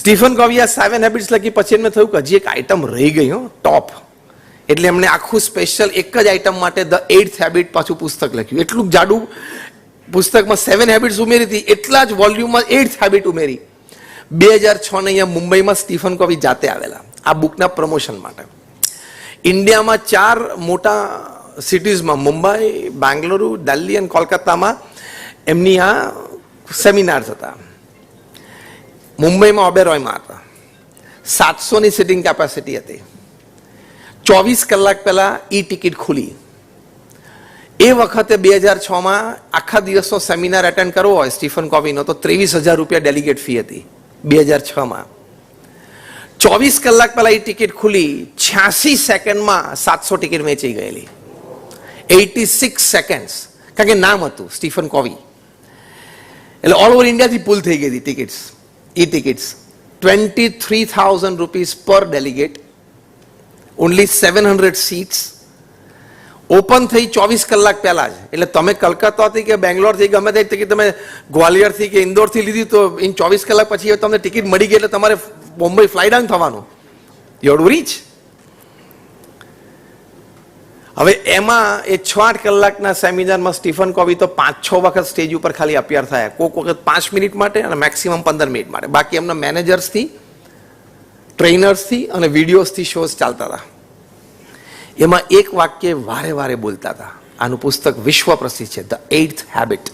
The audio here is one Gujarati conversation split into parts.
સ્ટીફન કોવિયા સેવન હેબિટ્સ લખી પછી એમને થયું કે હજી એક આઈટમ રહી ગઈ, હો, ટોપ. એટલે એમણે આખું સ્પેશિયલ એક જ આઈટમ માટે ધ એઇથ હેબિટ પાછું પુસ્તક લખ્યું. એટલું જાડું પુસ્તકમાં સેવન હેબિટ્સ ઉમેરી હતી, એટલા જ વોલ્યુમમાં એઇથ હેબિટ ઉમેરી. બે હજાર છ ને અહીંયા મુંબઈમાં સ્ટીફન કોવી જાતે આવેલા, આ બુકના પ્રમોશન માટે. ઇન્ડિયામાં ચાર મોટા સિટીઝમાં, મુંબઈ, બેંગલુરુ, દિલ્હી અને કોલકાતામાં એમની આ સેમિનાર્સ હતા. મુંબઈમાં ઓબેરોયમાં હતા સાતસોની સિટિંગ કેપેસિટી હતી. ચોવીસ કલાક પહેલાં ઈ ટિકિટ ખુલી. એ વખતે બે હજાર છમાં આખા દિવસનો સેમિનાર એટેન્ડ કરવો હોય સ્ટીફન કોવીનો તો ત્રેવીસ હજાર રૂપિયા ડેલિગેટ ફી હતી બે હજાર છમાં. ચોવીસ કલાક પહેલાં એ ટિકિટ ખુલી, છ્યાસી સેકન્ડમાં સાતસો ટિકિટ વેચી ગયેલી. એટી સિક્સ સેકન્ડ્સ કારણ કે નામ હતું સ્ટીફન કોવી એટલે ઓલ ઓવર ઇન્ડિયાથી પુલ થઈ ગઈ હતી tickets e tickets twenty three thousand delegate, પર ડેલિગેટ seats. ઓપન થઈ ચોવીસ કલાક પહેલા જ. એટલે તમે કલકત્તાથી કે બેંગ્લોરથી ગમે તે ટિકિટ તમે ગ્વાલિયરથી કે ઇન્દોરથી લીધી તો ઇન ચોવીસ કલાક પછી તમને ટિકિટ મળી ગઈ એટલે તમારે મુંબઈ ફ્લાય ડાઉન થવાનું. યોડ રીચ હવે એમાં એ છ આઠ કલાકના સેમિનારમાં સ્ટીફન કોવી તો પાંચ છ વખત સ્ટેજ ઉપર ખાલી અપિયર થયા. કોઈક વખત પાંચ મિનિટ માટે અને મેક્સિમમ પંદર મિનિટ માટે. બાકી એમના મેનેજર્સથી, ટ્રેનર્સથી અને વિડીયોઝથી શોઝ ચાલતા હતા. એમાં એક વાક્ય વારે વારે બોલતા હતા. આનું પુસ્તક વિશ્વ પ્રસિદ્ધ છે ધ એઇથ હેબિટ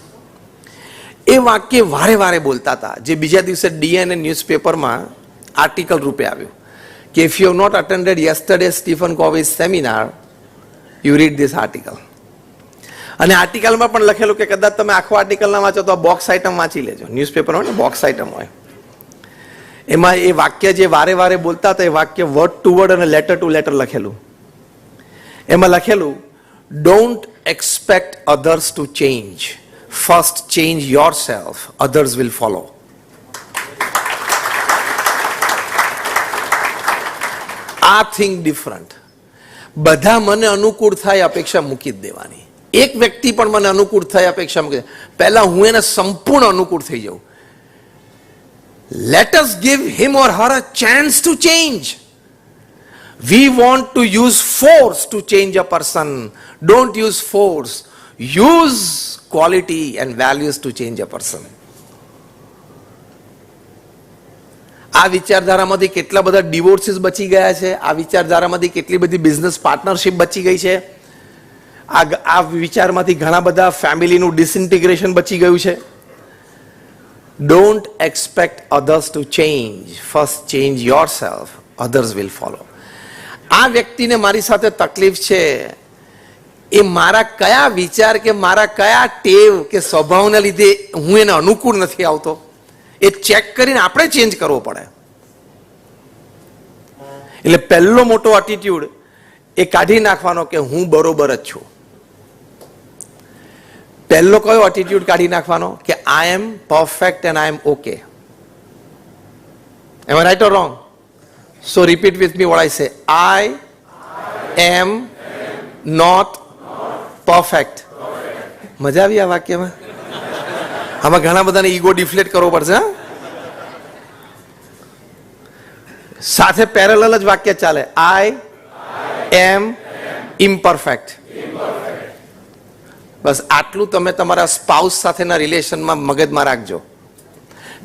એ વાક્ય વારે વારે બોલતા હતા, જે બીજા દિવસે ડીએનએ ન્યૂઝપેપરમાં આર્ટિકલ રૂપે આવ્યું. કે if you not attended yesterday Stephen Covey's seminar you read this article અને આર્ટિકલમાં પણ લખેલું કે કદાચ તમે આખો આર્ટિકલ ના વાંચો તો બોક્સ આઇટમ વાંચી લેજો. ન્યૂઝપેપર હોય ને બોક્સ આઇટમ હોય. એમાં એ વાક્ય જે વારે વારે બોલતા હતા, એ વાક્ય વર્ડ ટુ વર્ડ અને લેટર ટુ લેટર લખેલું. એમાં લખેલું don't expect others to change first change yourself others will follow આ થિંગ ડિફરન્ટ બધા મને અનુકૂળ થાય અપેક્ષા મૂકી જ દેવાની એક વ્યક્તિ પણ મને અનુકૂળ થાય અપેક્ષા મૂકી દે. પહેલા હું એને સંપૂર્ણ અનુકૂળ થઈ જાઉં let us give him or her a chance to change. We want to use force to change a person. Don't use force. Use quality and values to change a person. આ વિચારધારામાંથી કેટલા બધા ડિવોર્સિસ બચી ગયા છે? આ વિચારધારામાંથી કેટલી બધી બિઝનેસ પાર્ટનરશિપ બચી ગઈ છે? આ આ વિચારમાંથી ઘણા બધા ફેમિલીનું ડિસઇન્ટિગ્રેશન બચી ગયું છે. Don't expect others to change first change yourself others will follow આ વ્યક્તિને મારી સાથે તકલીફ છે. એ મારા કયા વિચાર કે મારા કયા ટેવ કે સ્વભાવના લીધે હું એને અનુકૂળ નથી આવતો? એ ચેક કરીને આપણે ચેન્જ કરવો પડે. એટલે પહેલો મોટો એટીટ્યુડ એ કાઢી નાખવાનો કે હું બરોબર જ છું. પહેલો કયો એટીટ્યુડ કાઢી નાખવાનો કે I am perfect and I am okay am right or wrong so repeat with me what છે આઈ એમ નોટ પરફેક્ટ મજા આવી આ વાક્યમાં? આમાં ઘણા બધાને ઈગો ડિફ્લેટ કરવો પડશે સાથે પેરેલલ જ વાક્ય ચાલે. આઈ એમ ઇમ્પરફેક્ટ બસ આટલું તમે તમારા સ્પાઉસ સાથેના રિલેશનમાં મગજમાં રાખજો.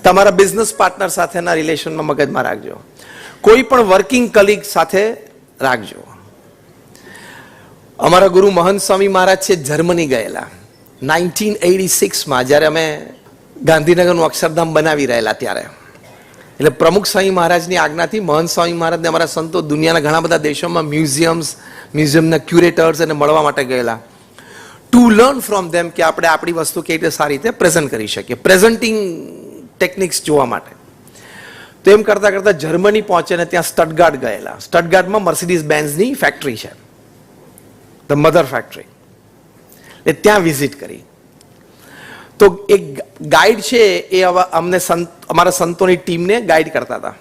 તમારા બિઝનેસ પાર્ટનર સાથેના રિલેશનમાં મગજમાં રાખજો. કોઈ પણ વર્કિંગ કલીગ સાથે રાખજો. અમારા ગુરુ મહંત સ્વામી મહારાજ છે, જર્મની ગયેલા. નાઇન્ટીન એટી સિક્સમાં જ્યારે અમે ગાંધીનગરનું અક્ષરધામ બનાવી રહેલા ત્યારે. એટલે પ્રમુખ સ્વામી મહારાજની આજ્ઞાથી મહંત સ્વામી મહારાજને અમારા સંતો દુનિયાના ઘણા બધા દેશોમાં મ્યુઝિયમ્સ, મ્યુઝિયમના ક્યુરેટર્સ એને મળવા માટે ગયેલા. ટુ લર્ન ફ્રોમ ધેમ કે આપણે આપણી વસ્તુ કેવી રીતે સારી રીતે પ્રેઝન્ટ કરી શકીએ. પ્રેઝન્ટિંગ ટેકનિક્સ જોવા માટે. તો એમ કરતાં કરતાં જર્મની પહોંચે ને ત્યાં સ્ટટગાર્ડ ગયેલા. સ્ટટગાર્ડમાં મર્સિડીઝ બેન્ઝની ફેક્ટરી છે. ધ મધર ફેક્ટરી એટલે ત્યાં વિઝિટ કરી. તો એક ગાઈડ છે એ અમને સંત, અમારા સંતોની ટીમને ગાઈડ કરતા હતા.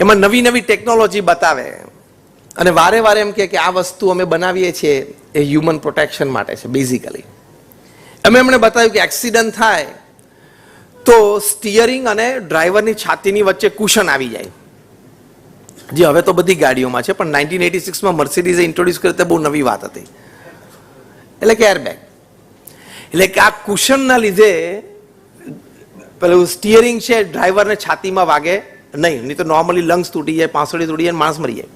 એમાં નવી નવી ટેકનોલોજી બતાવે. અને વારે વારે એમ કે આ વસ્તુ અમે બનાવીએ છીએ એ હ્યુમન પ્રોટેક્શન માટે છે બેઝિકલી અમે એમણે બતાવ્યું કે એક્સિડન્ટ થાય તો સ્ટિયરિંગ અને ડ્રાઈવરની છાતીની વચ્ચે કુશન આવી જાય. જે હવે તો બધી ગાડીઓમાં છે, પણ નાઇન્ટીન એટી સિક્સમાં મર્સિડીઝે ઇન્ટ્રોડ્યુસ કરી તે બહુ નવી વાત હતી. એટલે કે એરબેગ એટલે કે આ કુશનના લીધે પેલું સ્ટિયરિંગ છે ડ્રાઈવરને છાતીમાં વાગે નહીં નહીં તો નોર્મલી લંગ્સ તૂટી જાય, પાંસળી તૂટી જાય માણસ મરી જાય.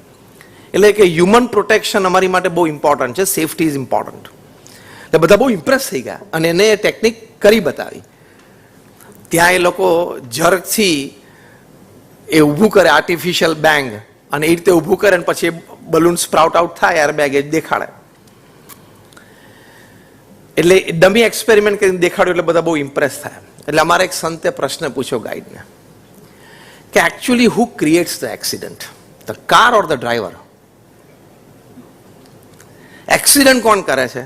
એટલે કે હ્યુમન પ્રોટેક્શન અમારી માટે બહુ ઇમ્પોર્ટન્ટ છે સેફટી ઇઝ ઇમ્પોર્ટન્ટ એટલે બધા બહુ ઇમ્પ્રેસ થઈ ગયા અને એને એ ટેકનિક કરી બતાવી. ત્યાં એ લોકો જર્કથી એ ઊભું કરે આર્ટિફિશિયલ બેંગ અને એ રીતે ઊભું કરે અને પછી બલૂન સ્પ્રાઉટ આઉટ થાય એરબેગ એ દેખાડે. એટલે ડમી એક્સપેરિમેન્ટ કરીને દેખાડ્યું એટલે બધા બહુ ઇમ્પ્રેસ થયા. એટલે અમારે એક સંતે પ્રશ્ન પૂછ્યો ગાઈડને કે actually who creates the accident the car or the driver accident કોણ કરે છે?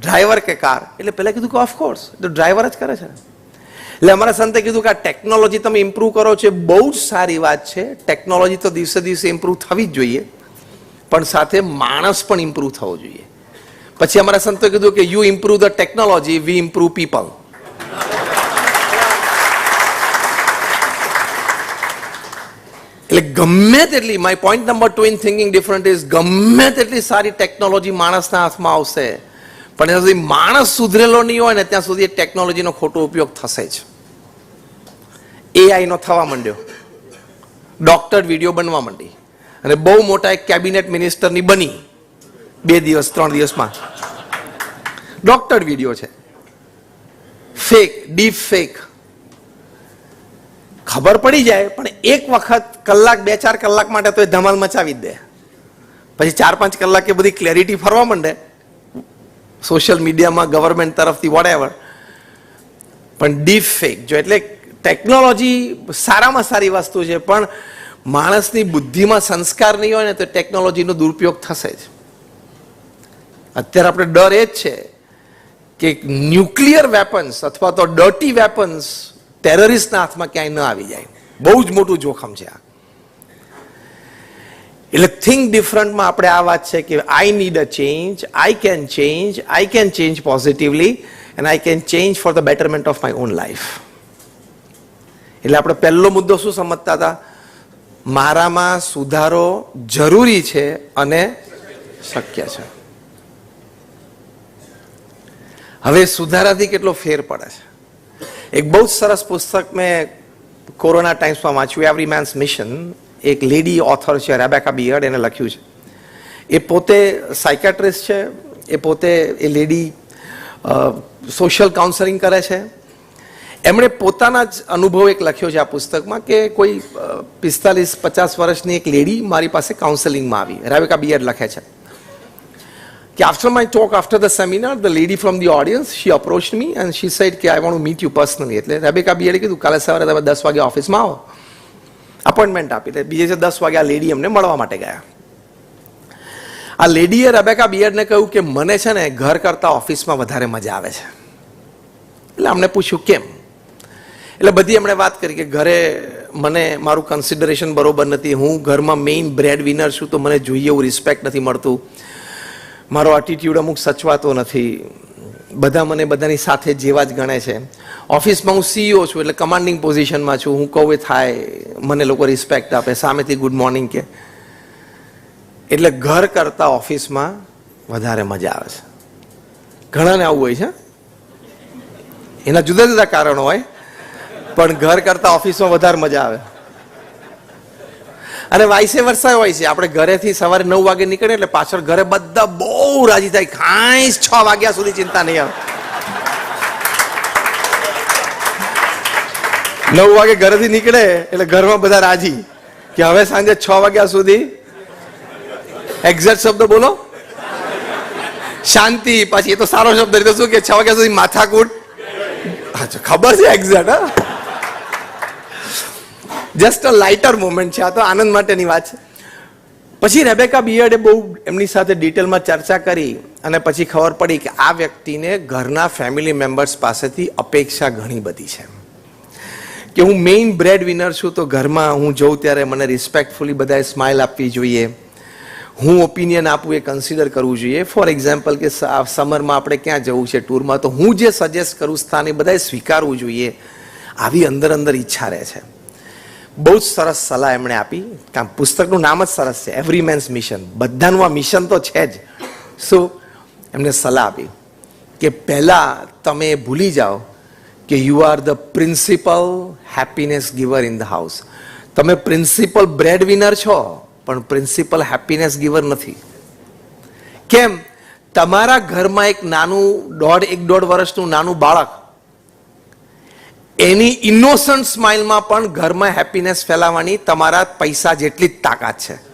ડ્રાઈવર કે કાર એટલે પહેલાં કીધું કે ઓફકોર્સ તો ડ્રાઈવર જ કરે છે એટલે અમારા સંતે કીધું કે આ ટેકનોલોજી તમે ઇમ્પ્રૂવ કરો છો, બહુ જ સારી વાત છે. ટેકનોલોજી તો દિવસે દિવસે ઇમ્પ્રૂવ થવી જ જોઈએ. પણ સાથે માણસ પણ ઇમ્પ્રૂવ થવો જોઈએ. પછી અમારા સંતો કીધું કે you improve the technology we improve people એટલે ગમે તેટલી my point number two in thinking different is ગમે તેટલી સારી ટેકનોલોજી માણસના હાથમાં આવશે, પણ જ્યાં સુધી માણસ સુધરેલો નહીં હોય ને, ત્યાં સુધી એ ટેકનોલોજીનો ખોટો ઉપયોગ થશે જ. એઆઈનો થવા માંડ્યો. ડોક્ટર વીડિયો બનવા માંડી. અને બહુ મોટા એક કેબિનેટ મિનિસ્ટરની બની. બે દિવસ, ત્રણ દિવસમાં. ડોક્ટર વીડિયો છે. ફેક ડીપ ફેક ખબર પડી જાય, પણ એક વખત કલાક, બે ચાર કલાક માટે તો એ ધમાલ મચાવી દે. પછી ચાર પાંચ કલાકે બધી ક્લેરિટી ફરવા માંડે. સોશિયલ મીડિયામાં ગવર્મેન્ટ તરફથી વોટ પણ ડીપ ફેક જો એટલે ટેકનોલોજી સારામાં સારી વસ્તુ છે, પણ માણસની બુદ્ધિમાં સંસ્કાર નહીં હોય ને, તો ટેકનોલોજીનો દુરુપયોગ થશે જ. અત્યારે આપણે ડર એ જ છે કે ન્યુક્લિયર વેપન્સ અથવા તો ડર્ટી વેપન્સ ટેરરિસ્ટના હાથમાં ક્યાંય ન આવી જાય. બહુ જ મોટું જોખમ છે આ. એટલે થિંક ડિફરન્ટમાં આપણે આ વાત છે કે I need a change I can change I can change positively and I can change for the betterment of my own life એટલે આપણે પહેલો મુદ્દો શું સમજતા હતા? મારામાં સુધારો જરૂરી છે અને શક્ય છે. હવે સુધારાથી કેટલો ફેર પડે છે? એક બહુ જ સરસ પુસ્તક મેં કોરોના ટાઈમ્સમાં વાંચ્યું એવરી મેન્સ મિશન એક લેડી ઓથર છે, રેબેકા બિયર્ડ, એને લખ્યું છે. એ પોતે સાયકેટ્રિસ્ટ છે, એ પોતે એ લેડી સોશિયલ કાઉન્સેલિંગ કરે છે. એમણે પોતાના જ અનુભવ એક લખ્યો છે આ પુસ્તકમાં કે કોઈ પિસ્તાલીસ પચાસ વર્ષની એક લેડી મારી પાસે કાઉન્સેલિંગમાં આવી, રેબેકા બિયર્ડ લખે છે. After my talk after the seminar, the lady from the audience, she approached me and she said i want to meet you personally. એટલે રેબેકા બિયરે કીધું, કાલે સવારે તમે દસ વાગે ઓફિસમાં આવો. અપોઇન્ટમેન્ટ આપી એટલે બીજે છે દસ વાગે આ લેડી અમને મળવા માટે ગયા. આ લેડીએ રબેકા બિયરને કહ્યું કે, મને છે ને ઘર કરતાં ઓફિસમાં વધારે મજા આવે છે. એટલે અમને પૂછ્યું, કેમ? એટલે બધી એમણે વાત કરી કે, ઘરે મને મારું કન્સિડરેશન બરોબર નથી. હું ઘરમાં મેઇન બ્રેડ વિનર છું, તો મને જોઈએ એવું રિસ્પેક્ટ નથી મળતું. મારો એટીટ્યુડ અમુક સચવાતો નથી. બધા મને બધાની સાથે જેવા જ ગણે છે. ઓફિસમાં હું સીઈઓ છું એટલે કમાન્ડિંગ પોઝિશનમાં છું. હું કહું એ થાય, મને લોકો રિસ્પેક્ટ આપે, સામેથી ગુડ મોર્નિંગ કે. એટલે ઘર કરતાં ઓફિસમાં વધારે મજા આવે છે. ઘણાને આવું હોય છે. એના જુદા જુદા કારણો હોય, પણ ઘર કરતાં ઓફિસમાં વધારે મજા આવે. અને વાઇસે વરસાય હોય છે. આપણે ઘરેથી સવારે નવ વાગે નીકળે એટલે પાછળ ઘરે બધા બહુ રાજી થાય. કાંઈ છ વાગ્યા સુધી ચિંતા નહીં આવે. નવ વાગે ઘરેથી નીકળે એટલે ઘરમાં બધા રાજી કે હવે સાંજે છ વાગ્યા સુધી. એક્ઝેક્ટ શબ્દ બોલો. શાંતિ. પછી એ તો સારો શબ્દ એ શું કે છ વાગ્યા સુધી માથાકૂટ? ખબર છે એક્ઝેક્ટ હા. જસ્ટ અ લાઇટર મોમેન્ટ છે. આ તો આનંદ માટેની વાત છે. પછી રેબેકા બિયર્ડે બહુ એમની સાથે ડિટેલમાં ચર્ચા કરી અને પછી ખબર પડી કે આ વ્યક્તિને ઘરના ફેમિલી મેમ્બર્સ પાસેથી અપેક્ષા ઘણી બધી છે. કે હું મેઇન બ્રેડ વિનર છું તો ઘરમાં હું જઉં ત્યારે મને રિસ્પેક્ટફુલી બધાએ સ્માઇલ આપવી જોઈએ. હું ઓપિનિયન આપું એ કન્સિડર કરવું જોઈએ. ફોર એક્ઝામ્પલ કે સમરમાં આપણે ક્યાં જવું છે ટૂરમાં તો હું જે સજેસ્ટ કરું, સ્થાન બધાએ સ્વીકારવું જોઈએ. આવી અંદર અંદર ઈચ્છા રહે છે. બહુ જ સરસ સલાહ એમણે આપી. કારણ પુસ્તકનું નામ જ સરસ છે એવરી મેન્સ મિશન બધાનું આ મિશન તો છે જ. શું એમને સલાહ આપી કે પહેલાં તમે ભૂલી જાઓ કે you are the principal happiness giver in the house તમે પ્રિન્સિપલ બ્રેડ વિનર છો, પણ પ્રિન્સિપલ હેપીનેસ ગિવર નથી. કેમ? તમારા ઘરમાં એક નાનું દોઢ, એક દોઢ વર્ષનું નાનું બાળક એની ઇનોસન્ટ સ્માઇલમાં પણ ઘરમાં હેપીનેસ ફેલાવવાની તમારા પૈસા જેટલી જ તાકાત છે.